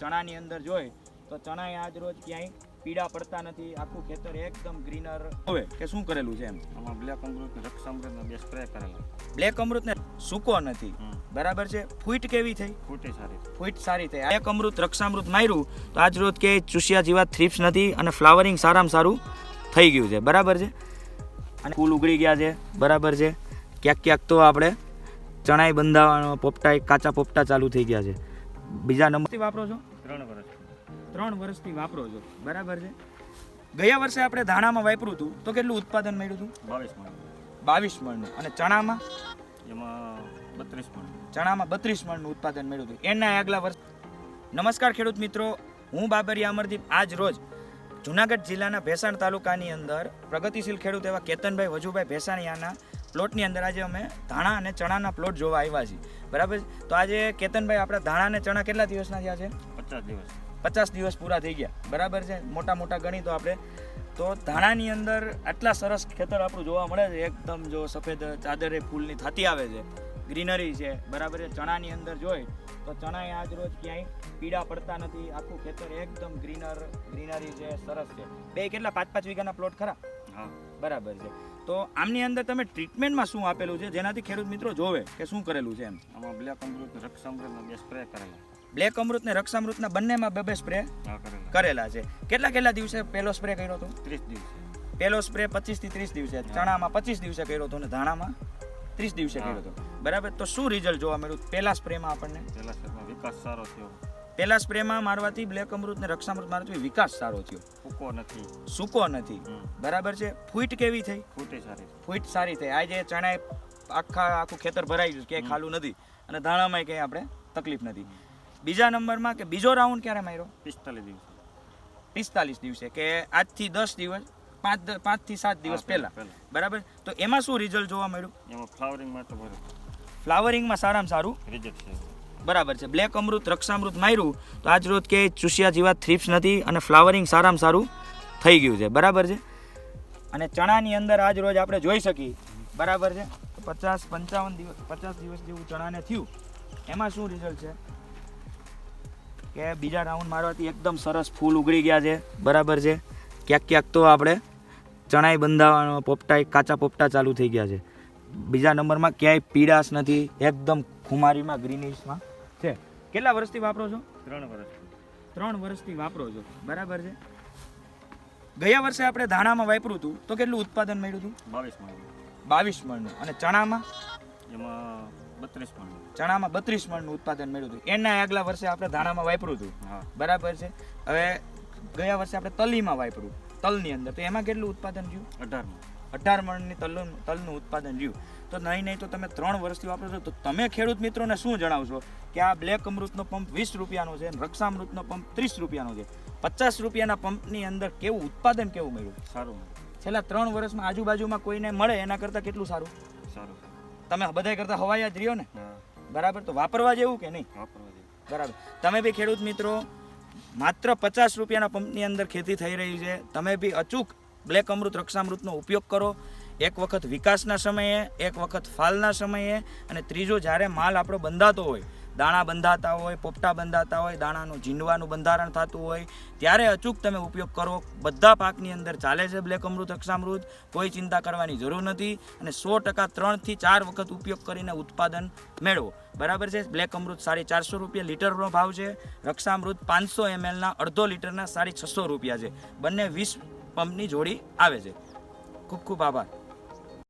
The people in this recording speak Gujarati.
ચણાની અંદર જોઈ તો ચણા આજ રોજ ક્યાંય પીડા પડતા નથી. આખું ખેતર એકદમ ગ્રીનર હવે કે શું કરેલું છે એમ? આમાં બ્લેક અમૃત રક્ષ અમૃત બે સ્પ્રે કરેલા. બ્લેક અમૃત ને સૂકો નથી. બરાબર છે? ફૂટ કેવી થઈ? ફૂટે સારી. ફૂટ સારી થઈ. એક અમૃત રક્ષામૃત માર્યું તો આજ રોજ કે ચૂસિયા જેવા થ્રીપ્સ નથી અને ફ્લાવરિંગ સારામાં સારું થઈ ગયું છે. બરાબર છે? અને ફૂલ ઉગડી ગયા છે. બરાબર છે? ક્યાંક ક્યાંક તો આપણે ચણાઈ બંધાવાનો પોપટા કાચા પોપટા ચાલુ થઈ ગયા છે. બીજા નંબરથી વાપરો છો? ત્રણ વર્ષ. ત્રણ વર્ષથી વાપરો છો. બરાબર છે? ગયા વર્ષે આપણે ધાણામાં વાપર્યું હતું. તો કેટલું ઉત્પાદન મળ્યું હતું? બાવીસ મણ. બાવીસ મણનું. અને ચણામાં? એમાં બત્રીસ મણ. ચણામાં બત્રીસ મણનું ઉત્પાદન મળ્યું હતું. એના આગલા વર્ષ નમસ્કાર ખેડૂત મિત્રો. હું બાબરિયા અમરદીપ આજ રોજ જુનાગઢ જિલ્લાના ભેસાણ તાલુકાની અંદર પ્રગતિશીલ ખેડૂત એવા કેતનભાઈ વજુભાઈ ભેસાણિયાના પ્લોટની અંદર આજે અમે ધાણા અને ચણાના પ્લોટ જોવા આવ્યા છીએ. બરાબર તો આજે કેતનભાઈ આપણા ધાણા અને ચણા કેટલા દિવસના થયા છે? પચાસ દિવસ. પચાસ દિવસ પૂરા થઈ ગયા. બરાબર છે? મોટા મોટા ગણી તો આપણે. તો ધાણાની અંદર આટલા સરસ ખેતર આપણું જોવા મળે છે. એકદમ જો સફેદ ચાદરે ફૂલની થતી આવે છે. ગ્રીનરી છે. બરાબર છે? ચણાની અંદર જોઈ તો ચણાએ આજ રોજ ક્યાંય પીડા પડતા નથી. આખું ખેતર એકદમ ગ્રીનર ગ્રીનરી છે. સરસ છે. બે કેટલા? પાંચ પાંચ વીઘાના પ્લોટ ખરા? બરાબર છે. તો આમની અંદર તમે ટ્રીટમેન્ટમાં શું આપેલું છે? જેનાથી ખેડૂત મિત્રો જોવે કે શું કરેલું છે એમ? આમાં બ્લેક અમૃત અમૃત બે સ્પ્રે કરેલા. બ્લેક અમૃત ને રક્ષામૃતના બંનેમાં બે બે સ્પ્રે કરેલા. છે. કેટલા કેટલા દિવસે પહેલો સ્પ્રે કર્યો હતો? ત્રીસ દિવસે. પહેલો સ્પ્રે પચીસથી ત્રીસ દિવસે. ચણામાં પચીસ દિવસે કર્યો હતો અને ધાણામાં ત્રીસ દિવસે કર્યો હતો. બરાબર? તો શું રિઝલ્ટ જોવા મળ્યું? પહેલા સ્પ્રેમાં આપણને? પહેલા સ્પ્રેમાં વિકાસ સારો થયો. પહેલા સ્પ્રેમાં મારવાથી બ્લેક અમૃત ને રક્ષામૃત મારવાથી વિકાસ સારો થયો. સૂકો નથી. સૂકો નથી. બરાબર છે? ફૂટ કેવી થઈ? ફૂટે સારી. ફૂટ સારી થઈ. આજે ચણાએ આખા આખું ખેતર ભરાઈ ગયું ક્યાંય ખાલું નથી અને ધાણામાં ક્યાંય આપણે તકલીફ નથી. બીજા નંબરમાં કે બીજો રાઉન્ડ ક્યારે માર્યો? પિસ્તાલીસ દિવસે. પિસ્તાલીસ દિવસે કે આજથી દસ દિવસ પાંચ પાંચથી સાત દિવસ પહેલા. બરાબર? તો એમાં શું રિઝલ્ટ જોવા મળ્યું? એમાં ફ્લાવરિંગમાં તો ફ્લાવરિંગમાં સારામાં સારું? રિઝલ્ટ છે. બરાબર છે. બ્લેક અમૃત, રક્ષામૃત માર્યું તો આજ રોજ કે ચૂસિયા જેવા થ્રીપ્સ નથી અને ફ્લાવરિંગ સારામાં સારું થઈ ગયું છે. બરાબર છે? અને ચણાની અંદર આજ રોજ આપણે જોઈ શકીએ. બરાબર છે? પચાસ, પંચાવન દિવસ, પચાસ દિવસ જેવું ચણાને થયું. એમાં શું રિઝલ્ટ છે? કે બીજા રાઉન્ડ મારવાથી એકદમ સરસ ફૂલ ઉગડી ગયા છે. બરાબર છે? ક્યાંક ક્યાંક તો આપણે ચણાઈ બંધાવાનો પોપટા કાચા પોપટા ચાલુ થઈ ગયા છે. બીજા નંબરમાં ક્યાંય પીડાશ નથી. એકદમ ખુમારીમાં ગ્રીનિશમાં છે. કેટલા વર્ષથી વાપરો છો? ત્રણ વર્ષ ત્રણ વર્ષથી વાપરો છો. બરાબર છે. ગયા વર્ષે આપણે ધાણામાં વાપર્યું હતું. તો કેટલું ઉત્પાદન મળ્યું હતું? બાવીસ મણ. બાવીસ મણનું. અને ચણામાં? એમાં બત્રીસ મણ. ચણામાં બત્રીસ મણનું ઉત્પાદન મળ્યું હતું. એના આગલા વર્ષે આપણે ધાણામાં વાપર્યું હતું. બરાબર છે. હવે ગયા વર્ષે આપણે તલીમાં વાપર્યું. તલની અંદર. તો એમાં કેટલું ઉત્પાદન થયું? અઢાર મણ. અઢાર મણની તલનું તલનું ઉત્પાદન રહ્યું તો નહીં નહીં તો તમે ત્રણ વર્ષથી વાપરો છો. તો તમે ખેડૂત મિત્રોને શું જણાવશો? કે આ બ્લેક અમૃતનો પંપ વીસ રૂપિયાનો છે અને રક્ષામૃતનો પંપ ત્રીસ રૂપિયાનો છે. પચાસ રૂપિયાના પંપની અંદર કેવું ઉત્પાદન કેવું મળ્યું? સારું. છેલ્લા ત્રણ વર્ષમાં આજુબાજુમાં કોઈને મળે એના કરતાં કેટલું સારું? સારું. તમે બધાય કરતાં હવાયા જ રહ્યો ને? બરાબર? તો વાપરવા જેવું કે નહીં? બરાબર. તમે બી ખેડૂત મિત્રો માત્ર પચાસ રૂપિયાના પંપની અંદર ખેતી થઈ રહી છે. તમે બી અચૂક બ્લેક અમૃત રક્ષામૃતનો ઉપયોગ કરો. એક વખત વિકાસના સમયે, એક વખત ફાલના સમયે અને ત્રીજો જ્યારે માલ આપણો બંધાતો હોય, દાણા બંધાતા હોય, પોપટા બંધાતા હોય, દાણાનું ઝીંડવાનું બંધારણ થતું હોય, ત્યારે અચૂક તમે ઉપયોગ કરો. બધા પાકની અંદર ચાલે છે બ્લેક અમૃત રક્ષામૃત, કોઈ ચિંતા કરવાની જરૂર નથી અને સો ટકા ત્રણથી ચાર વખત ઉપયોગ કરીને ઉત્પાદન મેળવો. બરાબર છે? બ્લેક અમૃત સાડી ચારસો રૂપિયા લીટરનો ભાવ છે. રક્ષામૃત પાંચસો એમએલના અડધો લીટરના સાડી છસો રૂપિયા છે. બંને વીસ પંપની જોડી આવે છે. ખૂબ ખૂબ આભાર.